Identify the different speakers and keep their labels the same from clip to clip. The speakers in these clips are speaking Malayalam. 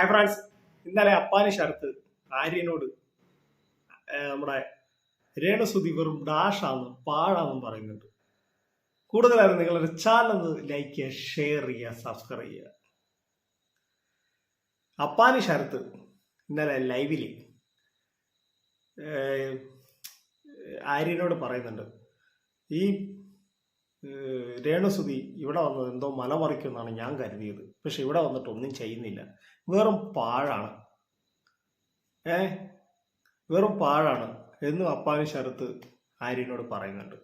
Speaker 1: ഹായ് ഫ്രണ്ട്സ് ഇന്നലെ അപ്പാനി ശരത്ത് ആര്യനോട് നമ്മുടെ രേണസുതി വെറും ഡാഷാന്നും പാഴാന്നും പറയുന്നുണ്ട്. കൂടുതലായി നിങ്ങളുടെ ചാനൽ ലൈക്ക് ചെയ്യുക ഷെയർ ചെയ്യുക സബ്സ്ക്രൈബ് ചെയ്യുക. അപ്പാനി ശരത്ത് ഇന്നലെ ലൈവിൽ ആര്യനോട് പറയുന്നുണ്ട് ഈ രേണുസുതി ഇവിടെ വന്നത് എന്തോ മലമറിക്കുമെന്നാണ് ഞാൻ കരുതിയത്. പക്ഷെ ഇവിടെ വന്നിട്ട് ഒന്നും ചെയ്യുന്നില്ല. വെറും പാഴാണ്. ഏ? വെറും പാഴാണ് എന്നും അപ്പാവി ശരത്ത് ആര്യനോട് പറയുന്നുണ്ട്.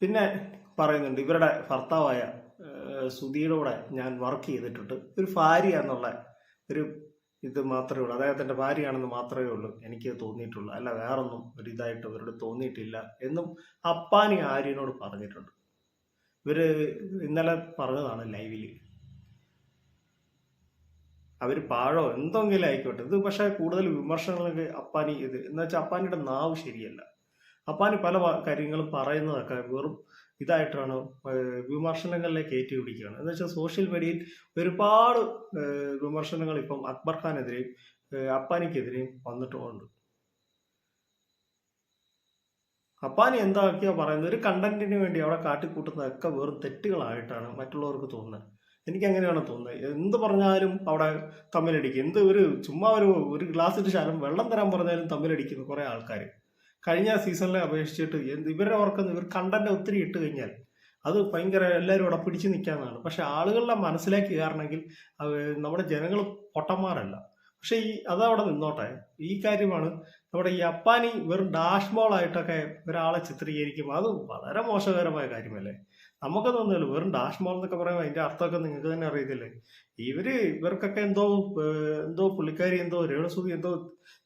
Speaker 1: പിന്നെ പറയുന്നുണ്ട് ഇവരുടെ ഭർത്താവായ സുധിയുടെ കൂടെ ഞാൻ വർക്ക് ചെയ്തിട്ടുണ്ട്. ഒരു ഭാര്യ എന്നുള്ള ഒരു ഇത് മാത്രമേ ഉള്ളൂ. അദ്ദേഹത്തിന്റെ ഭാര്യയാണെന്ന് മാത്രമേ ഉള്ളൂ എനിക്ക് തോന്നിയിട്ടുള്ളൂ. അല്ല വേറൊന്നും ഒരിതായിട്ട് അവരോട് തോന്നിയിട്ടില്ല എന്നും അപ്പാനി ആര്യനോട് പറഞ്ഞിട്ടുണ്ട്. ഇവർ ഇന്നലെ പറഞ്ഞതാണ് ലൈവിൽ അവർ പാഴോ എന്തെങ്കിലും ആയിക്കോട്ടെ. ഇത് പക്ഷേ കൂടുതൽ വിമർശനങ്ങളൊക്കെ അപ്പാനി ഇത് എന്ന് വെച്ചാൽ അപ്പാനിയുടെ നാവ് ശരിയല്ല. അപ്പാനി പല കാര്യങ്ങളും പറയുന്നതൊക്കെ വെറും ഇതായിട്ടാണ് വിമർശനങ്ങളിലേക്ക് ഏറ്റി പിടിക്കുകയാണ് എന്ന് വെച്ചാൽ സോഷ്യൽ മീഡിയയിൽ ഒരുപാട് വിമർശനങ്ങൾ ഇപ്പം അക്ബർ ഖാനെതിരെയും അപ്പാനിക്കെതിരെയും വന്നിട്ടുമുണ്ട് അപ്പാനി എന്താക്കിയാ പറയുന്നത്? ഒരു കണ്ടന്റിന് വേണ്ടി അവിടെ കാട്ടിക്കൂട്ടുന്നതൊക്കെ വെറും തെറ്റുകളായിട്ടാണ് മറ്റുള്ളവർക്ക് തോന്നുന്നത്. എനിക്ക് അങ്ങനെയാണ് തോന്നുന്നത്. എന്ത് പറഞ്ഞാലും അവിടെ തമ്മിലടിക്കും. എന്ത് ഒരു ചുമ്മാ ഒരു ഒരു ഗ്ലാസ് ഇട്ട് ശാലം വെള്ളം തരാൻ പറഞ്ഞാലും തമ്മിലടിക്കുന്ന കുറേ ആൾക്കാർ കഴിഞ്ഞ സീസണിലെ അപേക്ഷിച്ചിട്ട് എന്ത് ഇവരുടെ ഓർക്കുന്ന ഇവർ കണ്ടന്റ് ഒത്തിരി ഇട്ട് കഴിഞ്ഞാൽ അത് ഭയങ്കര എല്ലാവരും അവിടെ പിടിച്ചു നിൽക്കാന്നാണ്. പക്ഷെ ആളുകളുടെ മനസ്സിലേക്ക് കയറണമെങ്കിൽ നമ്മുടെ ജനങ്ങൾ പൊട്ടന്മാരല്ല. പക്ഷെ ഈ അതവിടെ നിന്നോട്ടെ. ഈ കാര്യമാണ് നമ്മുടെ ഈ അപ്പാനി വെറും ഡാഷ് ബോളായിട്ടൊക്കെ ഒരാളെ ചിത്രീകരിക്കും. അത് വളരെ മോശകരമായ കാര്യമല്ലേ? നമുക്ക് തോന്നുന്നില്ല വെറും ഡാഷ് ബോൾ എന്നൊക്കെ പറയുമ്പോൾ അതിന്റെ അർത്ഥമൊക്കെ നിങ്ങൾക്ക് തന്നെ അറിയത്തില്ലേ? ഇവർ ഇവർക്കൊക്കെ എന്തോ എന്തോ പുള്ളിക്കാരി എന്തോ രേണുസുതി എന്തോ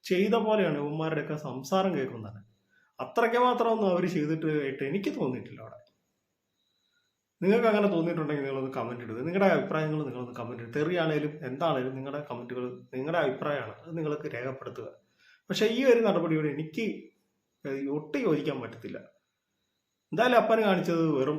Speaker 1: ചെയ്ത പോലെയാണ് ഉമ്മാരുടെയൊക്കെ സംസാരം കേൾക്കുന്നത്. അത്രയ്ക്ക് മാത്രമൊന്നും അവർ ചെയ്തിട്ടായിട്ട് എനിക്ക് തോന്നിയിട്ടില്ല അവിടെ. നിങ്ങൾക്ക് അങ്ങനെ തോന്നിയിട്ടുണ്ടെങ്കിൽ നിങ്ങളൊന്ന് കമന്റ് ഇടുക നിങ്ങളുടെ അഭിപ്രായങ്ങൾ നിങ്ങളൊന്ന് കമന്റ് ഇടുക തെറിയാണേലും എന്താണേലും നിങ്ങളുടെ കമന്റുകൾ നിങ്ങളുടെ അഭിപ്രായമാണ്. അത് നിങ്ങൾക്ക് രേഖപ്പെടുത്തുക. പക്ഷേ ഈ ഒരു നടപടിയോട് എനിക്ക് ഒട്ടും യോജിക്കാൻ പറ്റത്തില്ല. എന്തായാലും അപ്പന് കാണിച്ചത് വെറും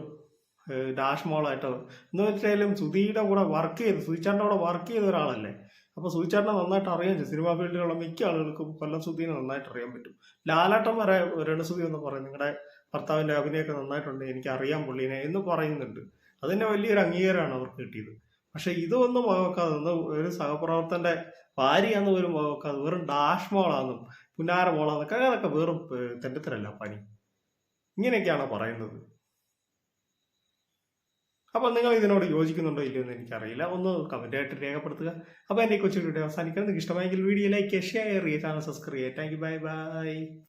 Speaker 1: ഡാഷ് മോളായിട്ടോ എന്ന് വെച്ചാലും സുധിയുടെ കൂടെ വർക്ക് ചെയ്ത് സുധിച്ചാറിന്റെ കൂടെ വർക്ക് ചെയ്ത ഒരാളല്ലേ? അപ്പൊ സുധിച്ചാറിനെ നന്നായിട്ട് അറിയാം ചെയ്യും സിനിമാ ഫീൽഡിലുള്ള മിക്ക ആളുകൾക്കും കൊല്ലം സുധീനെ നന്നായിട്ട് അറിയാൻ പറ്റും. ലാലാട്ടം വരെ രണസുതി എന്ന് പറയും നിങ്ങളുടെ ഭർത്താവിന്റെ അഭിനയമൊക്കെ നന്നായിട്ടുണ്ട്. എനിക്ക് അറിയാം പുള്ളീനെ എന്ന് പറയുന്നുണ്ട്. അതിന്റെ വലിയൊരു അംഗീകാരമാണ് അവർക്ക് കിട്ടിയത്. പക്ഷെ ഇതൊന്നും വകവെക്കാതെ ഒന്ന് ഒരു സഹപ്രവർത്തന്റെ ഭാര്യയാന്ന് പോലും വകവെക്കാതെ വെറും ഡാഷ് മോളാന്നും പുന്നാര മോളാന്നൊക്കെ അതൊക്കെ വെറും തെറ്റത്തിലല്ല പണി. ഇങ്ങനെയൊക്കെയാണ് പറയുന്നത്. അപ്പൊ നിങ്ങൾ ഇതിനോട് യോജിക്കുന്നുണ്ടോ ഇല്ലയോ എന്ന് എനിക്കറിയില്ല. ഒന്ന് കമന്റ് ആയിട്ട് രേഖപ്പെടുത്തുക. അപ്പോൾ എന്റെ കൊച്ചു വീഡിയോ അവസാനിക്കാൻ നിങ്ങൾക്ക് ഇഷ്ടമായെങ്കിൽ വീഡിയോ ലൈക്ക് ഷെയർ ചെയ്യുക ചാനൽ സബ്സ്ക്രൈബ് ചെയ്യുക താങ്ക് യു ബൈ ബൈ